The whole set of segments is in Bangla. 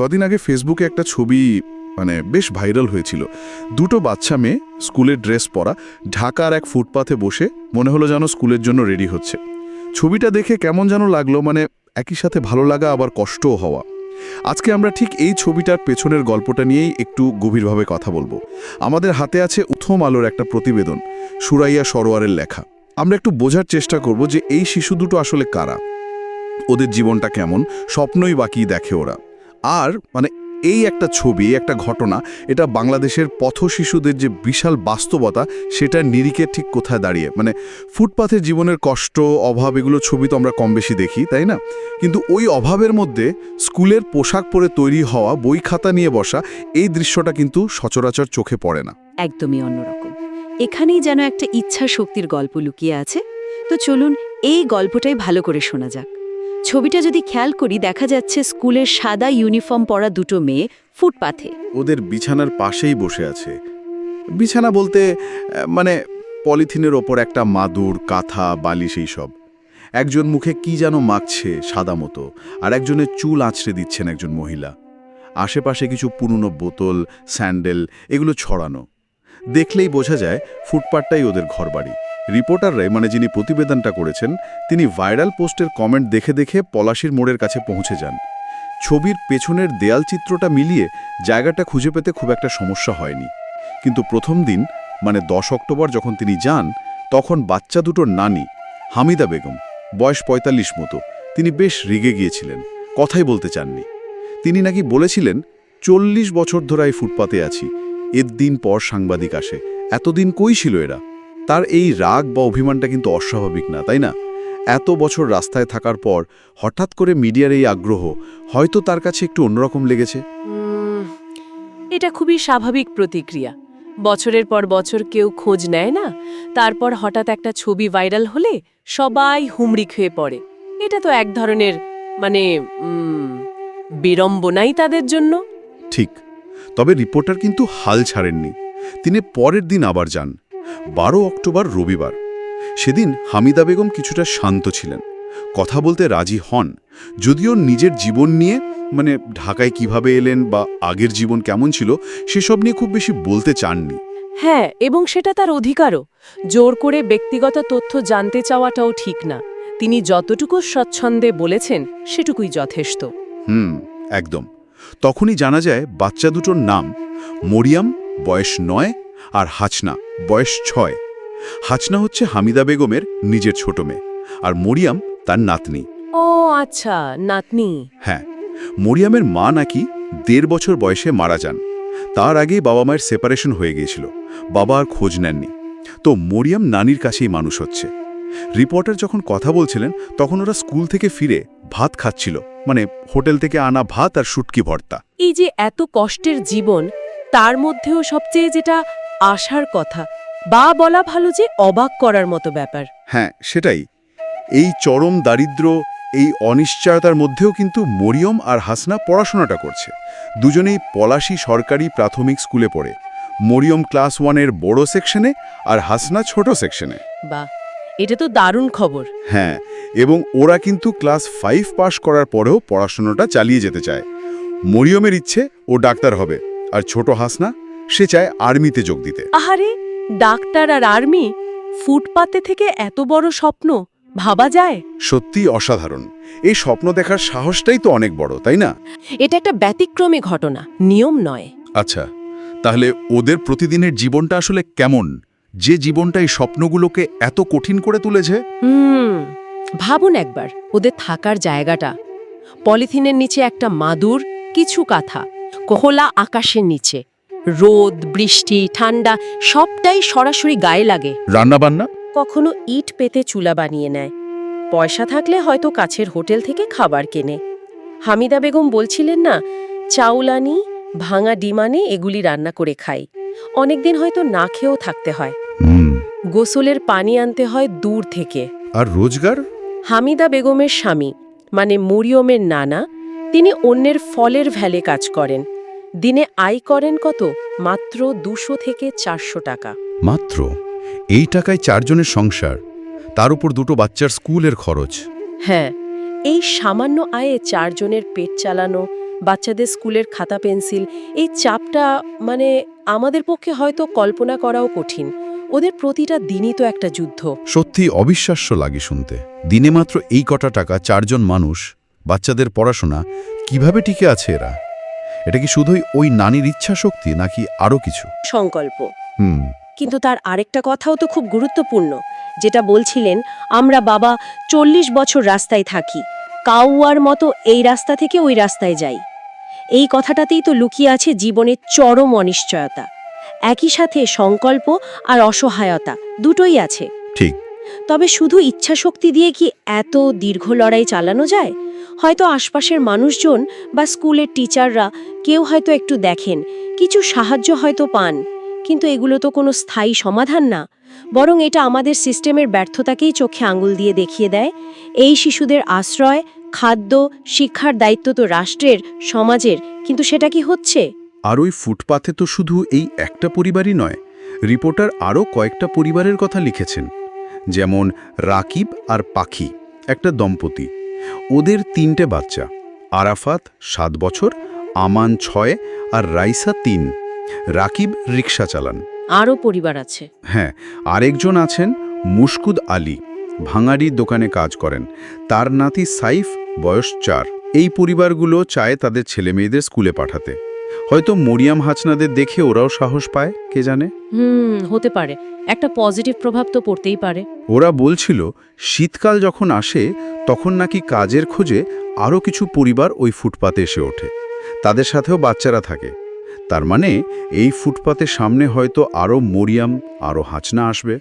কদিন আগে ফেসবুকে একটা ছবি মানে বেশ ভাইরাল হয়েছিল। দুটো বাচ্চা মেয়ে স্কুলের ড্রেস পরা, ঢাকার এক ফুটপাথে বসে মনে হলো যেন স্কুলের জন্য রেডি হচ্ছে। ছবিটা দেখে কেমন যেন লাগল মানে একই সাথে ভালো লাগা, আবার কষ্টও হওয়া। আজকে আমরা ঠিক এই ছবিটার পেছনের গল্পটা নিয়েই একটু গভীরভাবে কথা বলব। আমাদের হাতে আছে উথম আলোর একটা প্রতিবেদন, সুরাইয়া সরোয়ারের লেখা। আমরা একটু বোঝার চেষ্টা করব যে এই শিশু দুটো আসলে কারা? ওদের জীবনটা কেমন? স্বপ্নই বাকি দেখে ওরা। আর মানে এই একটা ছবি একটা ঘটনা, এটা বাংলাদেশের পথ শিশুদের যে বিশাল বাস্তবতা সেটা নিরিখে ঠিক কোথায় দাঁড়িয়ে? মানে ফুটপাথের জীবনের কষ্ট, অভাব, এগুলো ছবি তো আমরা কম বেশি দেখি, তাই না? কিন্তু ওই অভাবের মধ্যে স্কুলের পোশাক পরে তৈরি হওয়া, বই খাতা নিয়ে বসা, এই দৃশ্যটা কিন্তু সচরাচর চোখে পড়ে না। একদমই অন্যরকম। এখানেই যেন একটা ইচ্ছা শক্তির গল্প লুকিয়ে আছে। তো চলুন এই গল্পটাই ভালো করে শোনা যাক। ছবিটা যদি খেয়াল করি, দেখা যাচ্ছে স্কুলের সাদা ইউনিফর্ম পরা দুটো মেয়ে ফুটপাথে। ওদের বিছানার পাশেই বসে আছে। বিছানা বলতে মানে পলিথিনের ওপর একটা মাদুর, কাঁথা, বালিশ এই সব একজন মুখে কি যেন মাখছে সাদা মতো, আর একজনের চুল আঁচড়ে দিচ্ছেন একজন মহিলা। আশেপাশে কিছু পুরনো বোতল, স্যান্ডেল, এগুলো ছড়ানো। দেখলেই বোঝা যায় ফুটপাতটাই ওদের ঘরবাড়ি। রিপোর্টাররাই মানে যিনি প্রতিবেদনটা করেছেন, তিনি ভাইরাল পোস্টের কমেন্ট দেখে দেখে পলাশির মোড়ের কাছে পৌঁছে যান। ছবির পেছনের দেয়াল চিত্রটা মিলিয়ে জায়গাটা খুঁজে পেতে খুব একটা সমস্যা হয়নি। কিন্তু প্রথম দিন মানে দশ অক্টোবর যখন তিনি যান, তখন বাচ্চা দুটোর নানি, হামিদা বেগম, বয়স পঁয়তাল্লিশ মতো, তিনি বেশ রেগে গিয়েছিলেন, কথাই বলতে চাননি। তিনি নাকি বলেছিলেন, চল্লিশ বছর ধরে এই ফুটপাতে আছি, এর দিন পর সাংবাদিক আসে, এতদিন কই ছিল এরা? তার এই রাগ বা অভিমানটা কিন্তু অস্বাভাবিক না তাই না? এত বছর রাস্তায় থাকার পর হঠাৎ করে মিডিয়ার এই আগ্রহ হয়তো তার কাছে একটু অন্যরকম লেগেছে? এটা খুবই স্বাভাবিক প্রতিক্রিয়া। বছরের পর বছর কেউ খোঁজ নেয় না তারপর হঠাৎ একটা ছবি ভাইরাল হলে সবাই হুমড়ি খেয়ে পড়ে। এটা তো এক ধরনের মানে বিড়ম্বনাই তাদের জন্য। ঠিক তবে রিপোর্টার কিন্তু হাল ছাড়েননি। তিনি পরের দিন আবার যান। বারো অক্টোবর রবিবার। সেদিন হামিদা বেগম কিছুটা শান্ত ছিলেন। কথা বলতে রাজি হন। যদিও নিজের জীবন নিয়ে মানে ঢাকায় কীভাবে এলেন বা আগের জীবন কেমন ছিল সেসব নিয়ে খুব বেশি বলতে চাননি। হ্যাঁ এবং সেটা তার অধিকারও। জোর করে ব্যক্তিগত তথ্য জানতে চাওয়াটাও ঠিক না। তিনি যতটুকু স্বচ্ছন্দে বলেছেন সেটুকুই যথেষ্ট। হুম একদম। তখনই জানা যায় বাচ্চা দুটোর নাম মরিয়াম বয়স নয় আর হাচনা বয়স ছয়। হাচনা হচ্ছে হামিদা বেগমের নিজের ছোট মেয়ে। আর মরিয়াম তার নাতনি। ও আচ্ছা নাতনি। হ্যাঁ মরিয়ামের মা নাকি দেড় বছর বয়সে মারা যান। তার আগেই বাবা মায়ের সেপারেশন হয়ে গিয়েছিল। বাবা আর খোঁজ নেননি। তো মরিয়াম নানির কাছেই মানুষ হচ্ছে। রিপোর্টার যখন কথা বলছিলেন তখন ওরা স্কুল থেকে ফিরে ভাত খাচ্ছিল। মানে হোটেল থেকে আনা ভাত আর শুটকি ভর্তা। এই যে এত কষ্টের জীবন তার মধ্যেও সবচেয়ে যেটা আশার কথা বা বলা ভালো যে অবাক করার মতো ব্যাপার। হ্যাঁ সেটাই। এই চরম দারিদ্র এই অনিশ্চয়তার মধ্যেও কিন্তু মরিয়ম আর হাসনা পড়াশোনাটা করছে। দুজনেই পলাশী সরকারি প্রাথমিক স্কুলে পড়ে। মরিয়ম ক্লাস ওয়ানের বড় সেকশনে আর হাসনা ছোট সেকশনে। বা এটা তো দারুণ খবর। হ্যাঁ এবং ওরা কিন্তু ক্লাস ফাইভ পাশ করার পরেও পড়াশোনাটা চালিয়ে যেতে চায়। মরিয়মের ইচ্ছে ও ডাক্তার হবে আর ছোট হাসনা সে চায় আর্মিতে যোগ দিতে। আহারে ডাক্তার আর আর্মি ফুটপাতে থেকে এত বড় স্বপ্ন ভাবা যায়? সত্যিই অসাধারণ। এই স্বপ্ন দেখার সাহসটাই তো অনেক বড় তাই না? এটা একটা ব্যতিক্রমী ঘটনা নিয়ম নয়। আচ্ছা তাহলে ওদের প্রতিদিনের জীবনটা আসলে কেমন? যে জীবনটা এই স্বপ্নগুলোকে এত কঠিন করে তুলেছে? হুম ভাবুন একবার ওদের থাকার জায়গাটা। পলিথিনের নিচে একটা মাদুর কিছু কাঁথা কোহলা আকাশের নিচে। রোদ বৃষ্টি ঠান্ডা সবটাই সরাসরি গায়ে লাগে। রান্নাবান্না? কখনো ইট পেতে চুলা বানিয়ে নেয়। পয়সা থাকলে হয়তো কাছের হোটেল থেকে খাবার কেনে। হামিদা বেগম বলছিলেন না চাউলানি ভাঙা ডিমানে এগুলি রান্না করে খাই। অনেকদিন হয়তো না খেয়েও থাকতে হয়। গোসলের পানি আনতে হয় দূর থেকে। আর রোজগার? হামিদা বেগমের স্বামী মানে মরিয়মের নানা তিনি অন্যের ফলের ভ্যালে কাজ করেন। দিনে আয় করেন কত? মাত্র দুশো থেকে চারশো টাকা। মাত্র? এই টাকায় চারজনের সংসার তার উপর দুটো বাচ্চার স্কুলের খরচ। হ্যাঁ এই সামান্য আয়ে চারজনের পেট চালানো বাচ্চাদের স্কুলের খাতা পেন্সিল এই চাপটা মানে আমাদের পক্ষে হয়তো কল্পনা করাও কঠিন। ওদের প্রতিটা দিনই তো একটা যুদ্ধ। সত্যি অবিশ্বাস্য লাগে শুনতে। দিনে মাত্র এই কটা টাকা চারজন মানুষ বাচ্চাদের পড়াশোনা কীভাবে টিকে আছে এরা? এটা কি শুধুই ওই নানির ইচ্ছা শক্তি নাকি আরও কিছু? সংকল্প। হুম। কিন্তু তার আরেকটা কথাও তো খুব গুরুত্বপূর্ণ যেটা বলছিলেন আমরা বাবা চল্লিশ বছর রাস্তায় থাকি কাউয়ার মতো এই রাস্তা থেকে ওই রাস্তায় যাই। এই কথাটাতেই তো লুকিয়ে আছে জীবনের চরম অনিশ্চয়তা। একই সাথে সংকল্প আর অসহায়তা দুটোই আছে। ঠিক। তবে শুধু ইচ্ছাশক্তি দিয়ে কি এত দীর্ঘ লড়াই চালানো যায়? হয়তো আশপাশের মানুষজন বা স্কুলের টিচাররা কেউ হয়তো একটু দেখেন, কিছু সাহায্য হয়তো পান। কিন্তু এগুলো তো কোনো স্থায়ী সমাধান না। বরং এটা আমাদের সিস্টেমের ব্যর্থতাকেই চোখে আঙুল দিয়ে দেখিয়ে দেয়। এই শিশুদের আশ্রয়, খাদ্য, শিক্ষার দায়িত্ব তো রাষ্ট্রের, সমাজের। কিন্তু সেটা কি হচ্ছে? আর ওই ফুটপাথে তো শুধু এই একটা পরিবারই নয়, রিপোর্টার আরও কয়েকটা পরিবারের কথা লিখেছেন। যেমন রাকিব আর পাখি, একটা দম্পতি। ওদের তিনটে বাচ্চা আরাফাত সাত বছর আমান ছয় আর রাইসা তিন। রাকিব রিক্সা চালান। আরও পরিবার আছে। হ্যাঁ আরেকজন আছেন মুশকুদ আলী ভাঙাড়ির দোকানে কাজ করেন। তার নাতি সাইফ বয়স চার। এই পরিবারগুলো চায় তাদের ছেলেমেয়েদের স্কুলে পাঠাতে। হয়তো মরিয়াম হাসনাদের দেখে ওরাও সাহস পায় কে জানে? হুম হতে পারে। একটা পজিটিভ প্রভাব তো পড়তেই পারে। ওরা বলছিল শীতকাল যখন আসে তখন নাকি কাজের খোঁজে আরও কিছু পরিবার ওই ফুটপাতে এসে ওঠে। তাদের সাথেও বাচ্চারা থাকে। তার মানে এই ফুটপাতের সামনে হয়তো আরও মরিয়াম আরও হাঁচনা আসবে।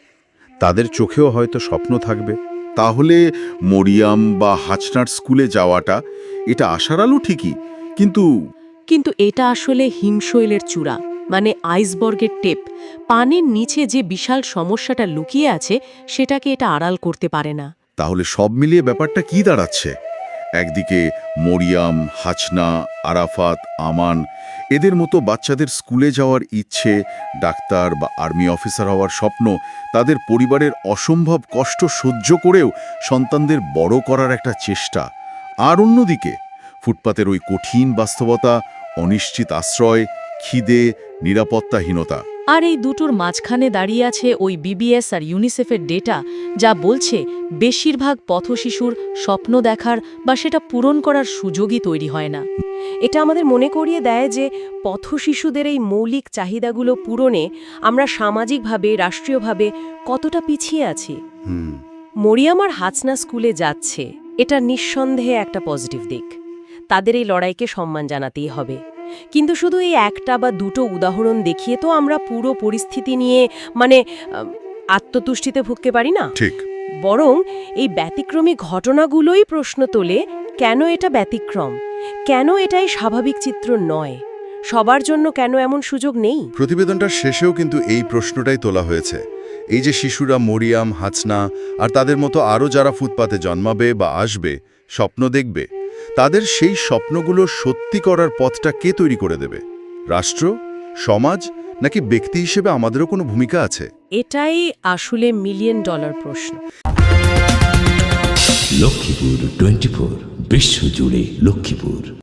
তাদের চোখেও হয়তো স্বপ্ন থাকবে। তাহলে মরিয়াম বা হাচনার স্কুলে যাওয়াটা এটা আশার আলো ঠিকই কিন্তু কিন্তু এটা আসলে হিমশৈলের চূড়া মানে আইসবর্গের টেপ। পানির নিচে যে বিশাল সমস্যাটা লুকিয়ে আছে, সেটাকে এটা আড়াল করতে পারে না। তাহলে সব মিলিয়ে ব্যাপারটা কি দাঁড়াচ্ছে? একদিকে মরিয়াম হাচনা আরাফাত, আমান, এদের মতো বাচ্চাদের স্কুলে যাওয়ার ইচ্ছে, ডাক্তার বা আর্মি অফিসার হওয়ার স্বপ্ন, তাদের পরিবারের অসম্ভব কষ্ট সহ্য করেও সন্তানদের বড় করার একটা চেষ্টা। আর অন্যদিকে, ফুটপাতের ওই কঠিন বাস্তবতা অনিশ্চিত আশ্রয় খিদে নিরাপত্তাহীনতা। আর এই দুটোর মাঝখানে দাঁড়িয়ে আছে ওই বিবিএস আর ইউনিসেফের ডেটা যা বলছে বেশিরভাগ পথশিশুর স্বপ্ন দেখার বা সেটা পূরণ করার সুযোগই তৈরি হয় না। এটা আমাদের মনে করিয়ে দেয় যে পথশিশুদের এই মৌলিক চাহিদাগুলো পূরণে আমরা সামাজিকভাবে রাষ্ট্রীয়ভাবে কতটা পিছিয়ে আছি। হুম। মরিয়াম আর হাসনা স্কুলে যাচ্ছে। এটা নিঃসন্দেহে একটা পজিটিভ দিক। তাদের এই লড়াইকে সম্মান জানাতেই হবে। কিন্তু শুধু এই একটা বা দুটো উদাহরণ দেখিয়ে তো আমরা পুরো পরিস্থিতি নিয়ে মানে আত্মতুষ্টিতে ভুগতে পারি না? ঠিক। বরং এই ব্যতিক্রমী ঘটনাগুলোই প্রশ্ন তোলে কেন এটা ব্যতিক্রম? কেন এটাই স্বাভাবিক চিত্র নয়? সবার জন্য কেন এমন সুযোগ নেই? প্রতিবেদনটার শেষেও কিন্তু এই প্রশ্নটাই তোলা হয়েছে। এই যে শিশুরা মরিয়াম হাচনা আর তাদের মতো আরও যারা ফুটপাতে জন্মাবে বা আসবে স্বপ্ন দেখবে তাদের সেই স্বপ্নগুলো সত্যি করার পথটা কে তৈরি করে দেবে? রাষ্ট্র সমাজ নাকি ব্যক্তি হিসেবে আমাদেরও কোনো ভূমিকা আছে? এটাই আসলে মিলিয়ন ডলার প্রশ্ন। লক্ষ্মীপুর টোয়েন্টি ফোর বিশ্বজুড়ে লক্ষ্মীপুর।